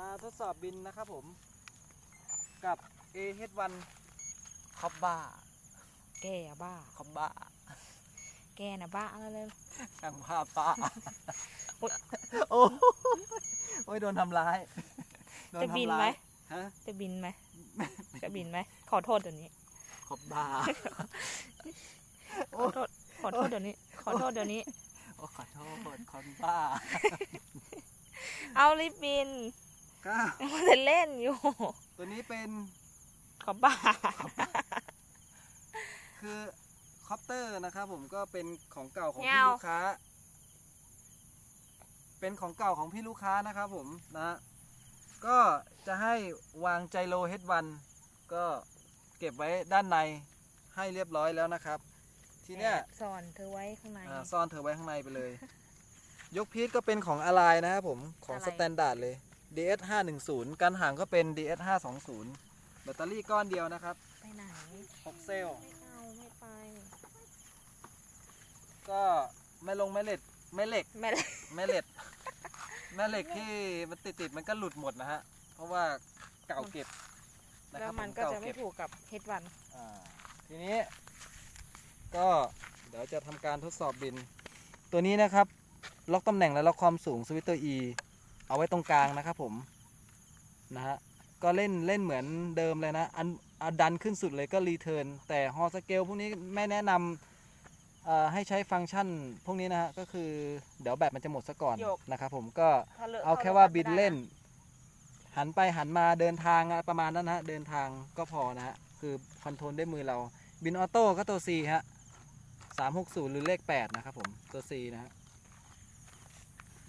มาทดสอบบินนะครับผม กับ AH1 คอบบ้า แกอะบ้า คอบบ้าแกน่ะบ้าอะไรเลยช่างภาพป้าโอ๊ยโอ้โอ้ยโดนทำร้ายโดจะบินไหมทำร้ายฮะจะบินไหมจะบินไหมขอโทษเดี๋ยวนี้ คอบบ้า ขอโทษขอโทษเดี๋ยวนี้ ขอโทษเดี๋ยวนี้ โอ้ขอโทษคอบบ้า เอารีบบิน ก็มันจะเล่นอยู่ ตัวนี้เป็นขอบ้า คือคอปเตอร์นะครับผมก็เป็นของเก่าของไม่พี่เอาลูกค้า เป็นของเก่าของพี่ลูกค้านะครับผมนะ ก็จะให้วางไจโรเฮดวันก็เก็บไว้ด้านในให้เรียบร้อยแล้วนะครับ ทีเนี้ยแอบซ่อนเธอไว้ข้างในอ่าซ่อนเธอไว้ข้างในไปเลย ยกพีทก็เป็นของอะไรนะครับผมของอะไรสแตนดาร์ดเลย DS 510การหางก็เป็น DS 520แบตเตอรี่ก้อนเดียวนะครับ ไปไหน6เซลล์ไม่เอาไม่ไป ก็ไม่ลงแม่เหล็กแม่เหล็กแม่เลยแม่เหล็กแม่เหล็กที่มันติดติดๆมันก็หลุดหมดนะฮะ เพราะว่าเก่าเก็บนะคแล้รัวบมันผก็เาจะไม่เบถูกกับเฮดวันอ่าทีนี้ ก็เดี๋ยวจะทำการทดสอบบิน ตัวนี้นะครับ ล็อกตำแหน่งและล็อกความสูงสวิตเตอร์ E เอาไว้ตรงกลางนะครับผมนะฮะก็เล่นเล่นเหมือนเดิมเลยนะอันอันดันขึ้นสุดเลยก็รีเทิร์นแต่ฮอสเกลพวกนี้ไม่แนะนำเอ่อให้ใช้ฟังก์ชันพวกนี้นะฮะก็คือเดี๋ยวแบตมันจะหมดซะก่อนนะครับผมก็ถ้เละเอาแค่ว่าบินเล่น หันไปหันมาเดินทางอะประมาณนั้นนะฮะเดินทางก็พอนะฮะคือคอนโทรลด้วยมือเราบินออโต้ก็ตัว C ฮะสามหกศูนย์หรือเลขแปดนะครับผมตัว C นะฮะ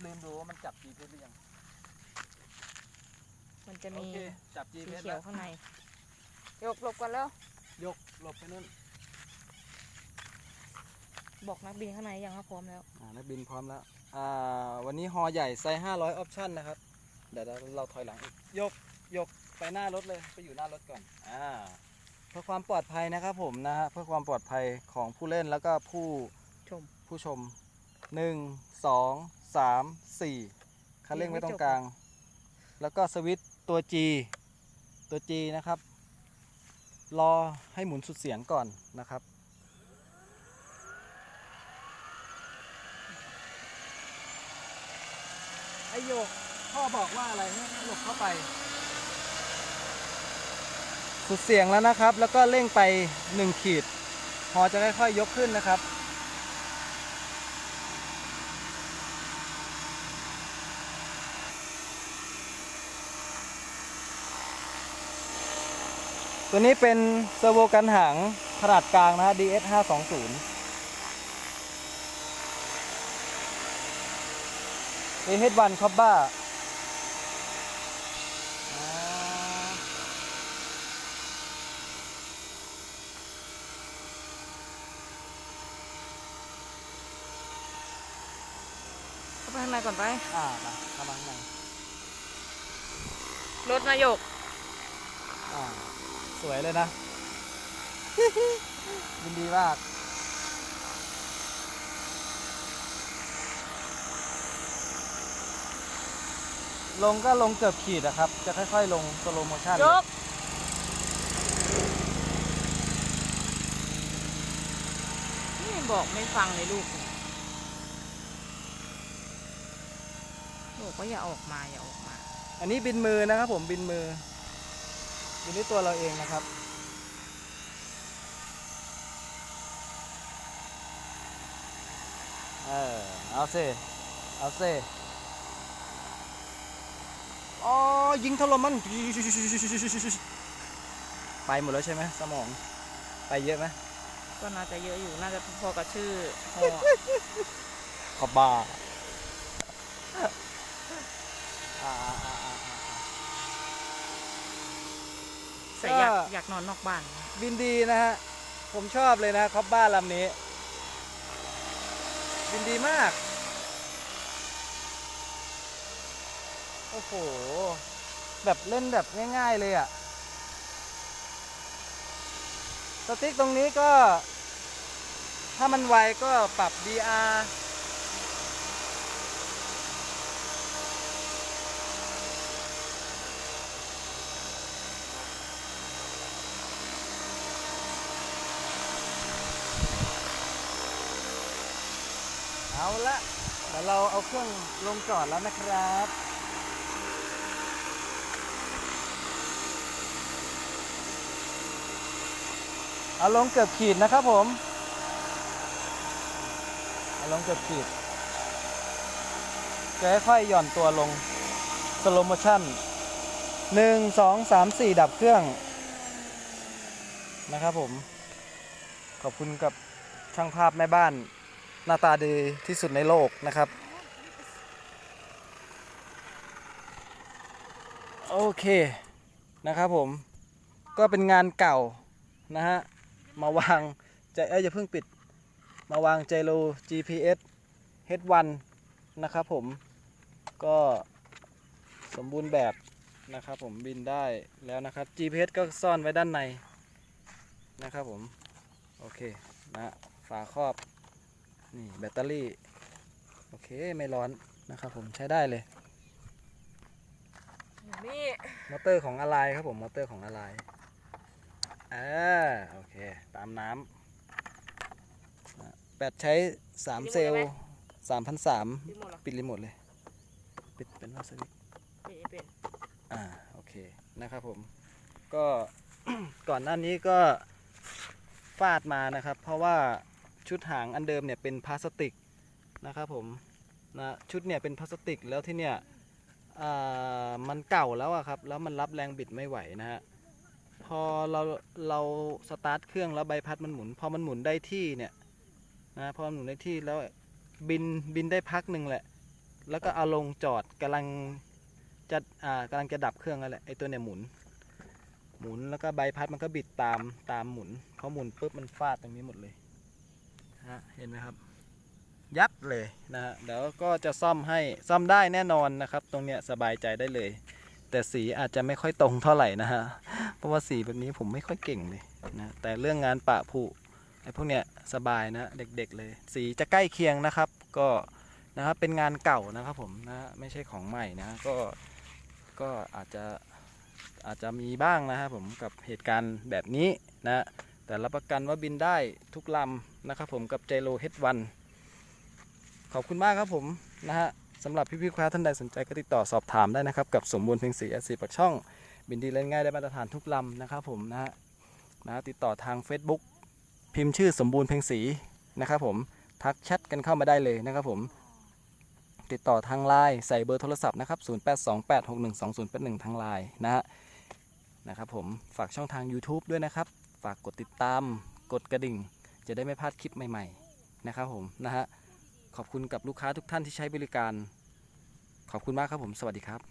ลืมดูว่ามันจับ GPS หรือยัง มันจะโอมีเคจับสี GPS เขียแล้ววข้างใน ยกหลบกันแล้ว ยกหลบไปนู่นบอกนักบินข้างในยังครับพร้อมแล้ว อ่านักบินพร้อมแล้วอ่าวันนี้ฮอใหญ่ไซส์500ออปชั่นนะครับ เดี๋ยวเราเราถอยหลังอีกยกยกไปหน้ารถเลยไปอยู่หน้ารถก่อนอ่าเพื่อความปลอดภัยนะครับผมนะฮะเพื่อความปลอดภัยของผู้เล่นแล้วก็ผู้ ชม ผู้ชมหนึ่งสองสามสี่คันเร่งไว้ตรงกลาง แล้วก็สวิตช์ ตัว G ตัว G นะครับ รอให้หมุนสุดเสียงก่อนนะครับ ไอโยกพ่อบอกว่าอะไรให้หลบเข้าไป สุดเสียงแล้วนะครับ แล้วก็เร่งไปหนึ่งขีด พอจะค่อยๆยกขึ้นนะครับ ตัวนี้เป็นเซอร์โวกันหางขนาดกลางนะฮะ DS 520 AH1 c o b b a เข้าไปข้างในก่อนไป อ่ามาเข้ามาข้างในรถนายกอ่า สวยเลยนะ ยินดีมากลงก็ลงเกือบขีดอะครับ จะค่อย ๆ ลงสโลโมชั่นยกนี่บอกไม่ฟังเลยลูกบอกว่าอย่าออกมาอย่าออกมา อันนี้บินมือนะครับผมบินมือ บินด้วยตัวเราเองนะครับเออเอาเซเอาเซอ๋อยิงถล่มมันไปหมดแล้วใช่ไหมสมอง ไปเยอะไหมก็น่าจะเยอะอยู่น่าจะพอกับชื่อหอขอบบ้าอ่าอ่าอ่าอ่า แต่อยากอยากนอนนอกบ้าน บินดีนะฮะ ผมชอบเลยนะคอบบ้าลำนี้ บินดีมาก โอ้โห แบบเล่นแบบง่ายๆเลยอะ่ะ สติ๊กตรงนี้ก็ ถ้ามันไวก็ปรับ DR เอาละเดี๋ยวเราเอาเครื่องลงจอดแล้วนะครับเอาลงเกือบขีดนะครับผมเอาลงเกือบขีดจะค่อยๆหย่อนตัวลงสโลโมชั่นหนึ่งสองสามสี่ดับเครื่องนะครับผม ขอบคุณกับช่างภาพแม่บ้าน หน้าตาดีที่สุดในโลกนะครับ โอเคนะครับผมก็เป็นงานเก่านะฮะ มาวางใจเอ้ยอย่าเพิ่งปิด มาวางใจโล GPS H1 นะครับผมก็สมบูรณ์แบบนะครับผมบินได้แล้วนะครับ GPS ก็ซ่อนไว้ด้านในนะครับผม โอเคนะฝาครอบ นี่แบตเตอรี่ โอเคไม่ร้อนนะครับผมใช้ได้เลย นี่มอเตอร์ของอะไรครับผมมอเตอร์ของอะไรอ่าโอเคตามน้ำนะแบตใช้ 3 เซลล์3,003รีโมทเหรอปิดรีโมทเลย ปิดเป็นว่าสวิตช์เป็นเป็นอ่าโอเคนะครับผมก็ ก่อนหน้านี้ก็ฟาดมานะครับ เพราะว่า ชุดหางอันเดิมเนี่ยเป็นพลาสติกนะครับผมนะชุดเนี่ยเป็นพลาสติกแล้วที่เนี่ยมันเก่าแล้วอะครับแล้วมันรับแรงบิดไม่ไหวนะฮะพอเราเราสตาร์ทเครื่องแล้วใบพัดมันหมุน พอมันหมุนได้ที่เนี่ยนะพอมันหมุนได้ที่แล้วบินบินได้พักหนึ่งแหละ แล้วก็เอาลงจอดกำลังจะอ่ากำลังจะดับเครื่องนั่นแหละไอตัวเนี่ยหมุน หมุนแล้วก็ใบพัดมันก็บิดตามตามหมุนพอหมุนปุ๊บมันฟาดตรงนี้หมดเลย ฮะเห็นไหมครับ ยับเลยนะฮะเดี๋ยวก็จะซ่อมให้ซ่อมได้แน่นอนนะครับ ตรงเนี้ยสบายใจได้เลย แต่สีอาจจะไม่ค่อยตรงเท่าไหร่นะฮะเพราะว่าสีแบบนี้ผมไม่ค่อยเก่งเลยนะแต่เรื่องงานปะผุไอ้พวกเนี้ยสบายนะเด็กๆเลย สีจะใกล้เคียงนะครับ ก็นะครับเป็นงานเก่านะครับผมนะไม่ใช่ของใหม่นะก็ก็อาจจะอาจจะมีบ้างนะครับผมกับเหตุการณ์แบบนี้นะ แต่รับประกันว่าบินได้ทุกลำนะครับผมกับ j จโ H1 ขอบคุณมากครับผมนะฮะสำหรับพี่ๆลูกค้าท่านใดสนใจก็ติดต่อสอบถามได้นะครับ กับสมบูรณ์เพียงสีแอสีปักช่อง บินดีเล่นง่ายได้มาตรฐานทุกลำนะครับผมนะฮะนะติดต่อทาง Facebook พิมพ์ชื่อสมบูรณ์เพียงสีนะครับผมทักแชทกันเข้ามาได้เลยนะครับผมติดต่อทางไลน์ใส่เบอร์โทรศัพท์นะครับ 0828612081 ทางไลน์นะฮะนะครับผมฝากช่องทาง YouTube ด้วยนะครับ ฝากกดติดตาม กดกระดิ่ง จะได้ไม่พลาดคลิปใหม่ๆ นะครับผมนะฮะขอบคุณกับลูกค้าทุกท่านที่ใช้บริการ ขอบคุณมากครับผม สวัสดีครับ